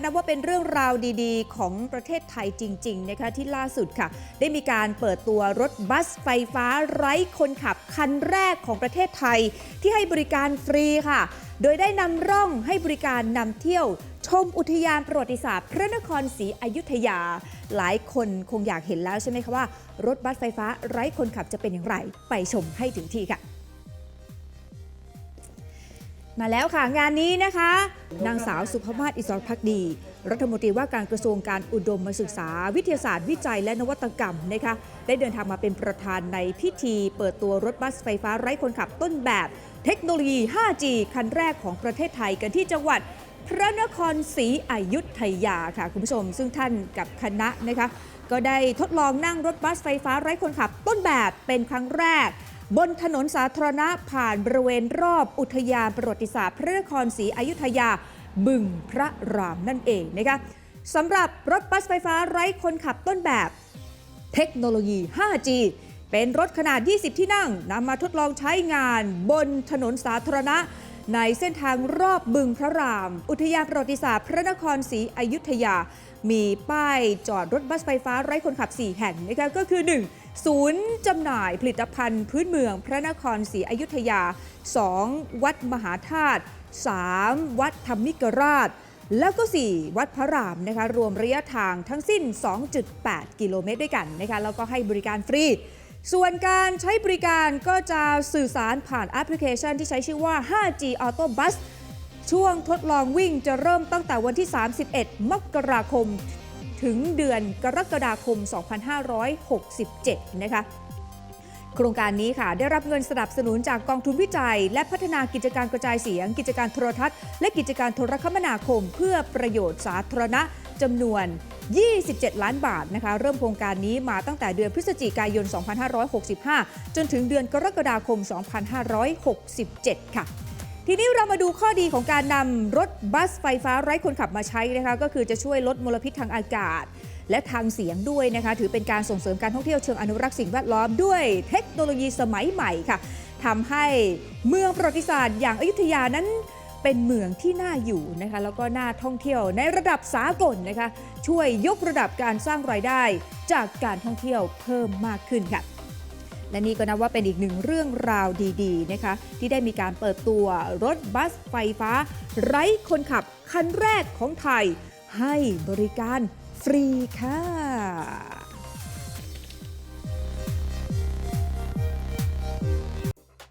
นับว่าเป็นเรื่องราวดีๆ ของประเทศไทยจริง ๆ นะคะที่ล่าสุดค่ะ ได้มีการเปิดตัวรถบัสไฟฟ้าไร้คนขับคันแรกของประเทศไทย ที่ให้บริการฟรีค่ะ โดยได้นำร่องให้บริการนำเที่ยว ชมอุทยานประวัติศาสตร์ พระนครศรีอยุธยา หลายคนคงอยากเห็นแล้วใช่ไหมคะว่า รถบัสไฟฟ้าไร้คนขับจะเป็นอย่างไร ไปชมให้ถึงที่ค่ะ มาแล้วค่ะงานนี้นะคะ นางสาวสุภมาศอิสรพักดี รัฐมนตรีว่าการกระทรวงการอุดมศึกษา วิทยาศาสตร์วิจัยและนวัตกรรมนะคะได้เดินทางมาเป็นประธานในพิธี เปิดตัวรถบัสไฟฟ้าไร้คนขับต้นแบบ เทคโนโลยี 5G คันแรกของประเทศไทยกันที่จังหวัดพระนครศรีอยุธยาค่ะคุณผู้ชม ซึ่งท่านกับคณะนะคะก็ได้ทดลองนั่งรถบัสไฟฟ้าไร้คนขับต้นแบบเป็นครั้งแรก บนถนนสาธารณะผ่านบริเวณรอบอุทยานประวัติศาสตร์พระนครศรีอยุธยาบึงพระรามนั่นเองนะคะสำหรับรถบัสไฟฟ้าไร้คนขับต้นแบบ เทคโนโลยี 5G เป็นรถขนาด 20 ที่นั่งนำมาทดลองใช้งานบนถนนสาธารณะ ในเส้นทางรอบบึงพระราม อุทยานประวัติศาสตร์พระนครศรีอยุธยา มีป้ายจอดรถบัสไฟฟ้าไร้คนขับ 4 แห่งนะคะก็คือ 1. ศูนย์จำหน่ายผลิตภัณฑ์พื้นเมืองพระนครศรีอยุธยา 2. วัดมหาธาตุ 3. วัดธรรมิกราช แล้วก็ 4 วัดพระรามนะคะรวมระยะทางทั้งสิ้น 2.8 กิโลเมตรด้วยกันนะคะแล้วก็ให้บริการฟรีส่วนการใช้บริการก็จะสื่อสารผ่านแอปพลิเคชันที่ใช้ชื่อว่า 5G Auto Bus ช่วงทดลองวิ่งจะเริ่มตั้งแต่วันที่ 31 มกราคม ถึงเดือนกรกฎาคม 2567 นะคะโครงการนี้ค่ะได้รับเงินสนับสนุนจากกองทุนวิจัย และพัฒนากิจการกระจายเสียง กิจการโทรทัศน์ และกิจการโทรคมนาคม เพื่อประโยชน์สาธารณะจำนวน 27 ล้านบาทนะคะเริ่มโครงการนี้มาตั้งแต่เดือนพฤศจิกายน 2565 จนถึงเดือนกรกฎาคม 2567 ค่ะ ทีนี้เรามาดูข้อดีของการนำรถบัสไฟฟ้าไร้คนขับมาใช้นะคะก็คือจะช่วยลดมลพิษทางอากาศ และทางเสียงด้วยนะคะ ถือเป็นการส่งเสริมการท่องเที่ยวเชิงอนุรักษ์สิ่งแวดล้อมด้วยเทคโนโลยีสมัยใหม่ค่ะทำให้เมืองประวัติศาสตร์อย่างอยุธยานั้นเป็นเมืองที่น่าอยู่นะคะแล้วก็น่าท่องเที่ยวในระดับสากลนะคะ ช่วยยกระดับการสร้างรายได้จากการท่องเที่ยวเพิ่มมากขึ้นค่ะ และนี่ก็นับว่าเป็นอีกหนึ่งเรื่องราวดีๆนะคะที่ได้มีการเปิดตัวรถบัสไฟฟ้า ไร้คนขับคันแรกของไทย ให้บริการฟรีค่ะ